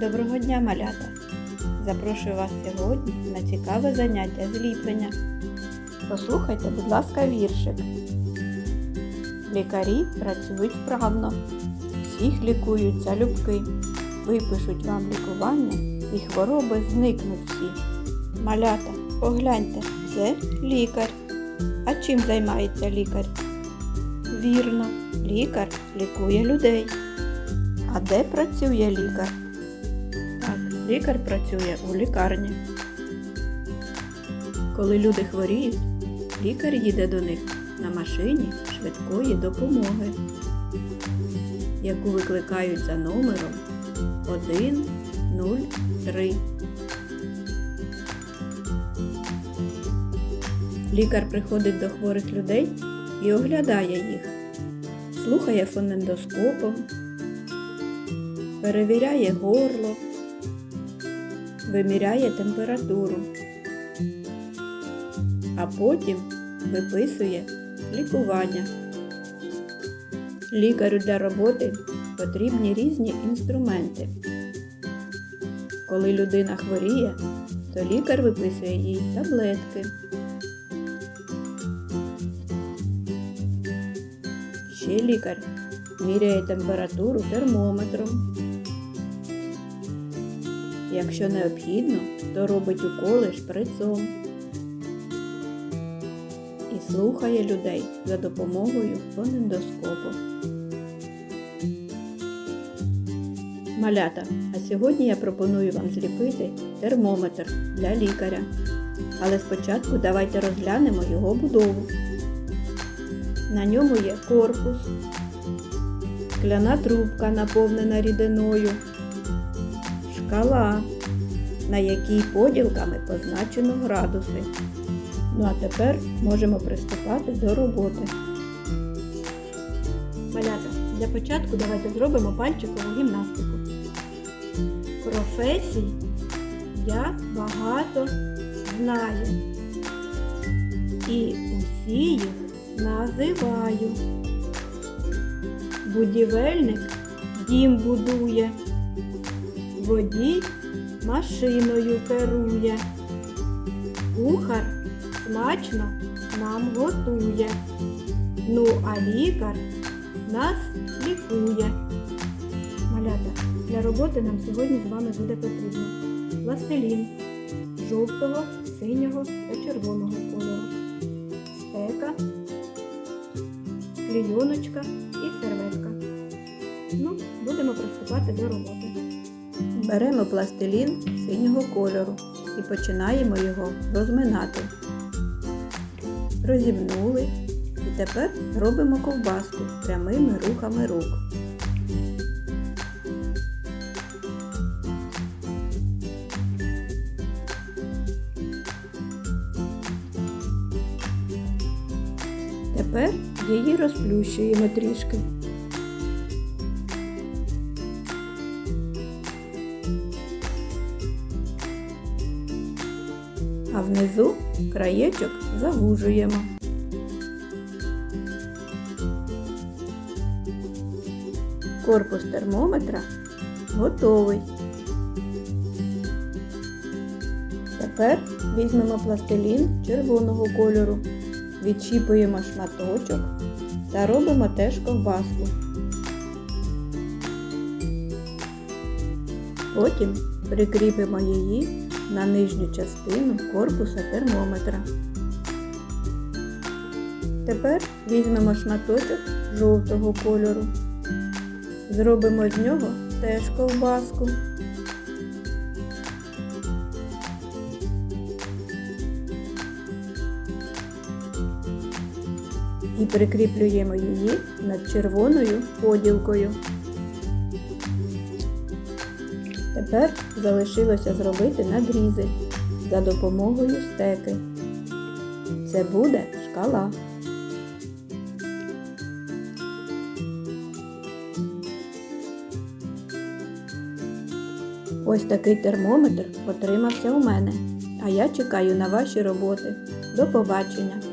Доброго дня, малята! Запрошую вас сьогодні на цікаве заняття зліплення. Послухайте, будь ласка, віршик. Лікарі працюють вправно, всіх лікують залюбки, випишуть вам лікування і хвороби зникнуть всі. Малята, погляньте, це лікар. А чим займається лікар? Вірно, лікар лікує людей. А де працює лікар? Лікар працює у лікарні. Коли люди хворіють, лікар їде до них на машині швидкої допомоги, яку викликають за номером 103. Лікар приходить до хворих людей і оглядає їх, слухає фонендоскопом, перевіряє горло, виміряє температуру, а потім виписує лікування. Лікарю для роботи потрібні різні інструменти. Коли людина хворіє, то лікар виписує їй таблетки. Ще лікар міряє температуру термометром. Якщо необхідно, то робить уколи шприцом і слухає людей за допомогою фонендоскопу. Малята, а сьогодні я пропоную вам зліпити термометр для лікаря. Але спочатку давайте розглянемо його будову. На ньому є корпус, скляна трубка, наповнена рідиною, шкала, на якій поділками позначено градуси. Ну а тепер можемо приступати до роботи. Малята, для початку давайте зробимо пальчикову гімнастику. Професій я багато знаю. І усі їх називаю. Будівельник дім будує, водій машиною керує, кухар смачно нам готує. Ну, а лікар нас лікує. Малята, для роботи нам сьогодні з вами буде потрібно пластилін жовтого, синього та червоного кольору, стека, клейоночка і серветка. Ну, будемо приступати до роботи. Беремо пластилін синього кольору і починаємо його розминати. Розімнули і тепер робимо ковбаску прямими рухами рук. Тепер її розплющуємо трішки. А внизу краєчок завужуємо. Корпус термометра готовий. Тепер візьмемо пластилін червоного кольору, відчіпуємо шматочок та робимо теж ковбаску. Потім прикріпимо її на нижню частину корпуса термометра. Тепер візьмемо шматочок жовтого кольору. Зробимо з нього теж ковбаску. І прикріплюємо її над червоною поділкою. Тепер залишилося зробити надрізи за допомогою стеки. Це буде шкала. Ось такий термометр отримався у мене. А я чекаю на ваші роботи. До побачення!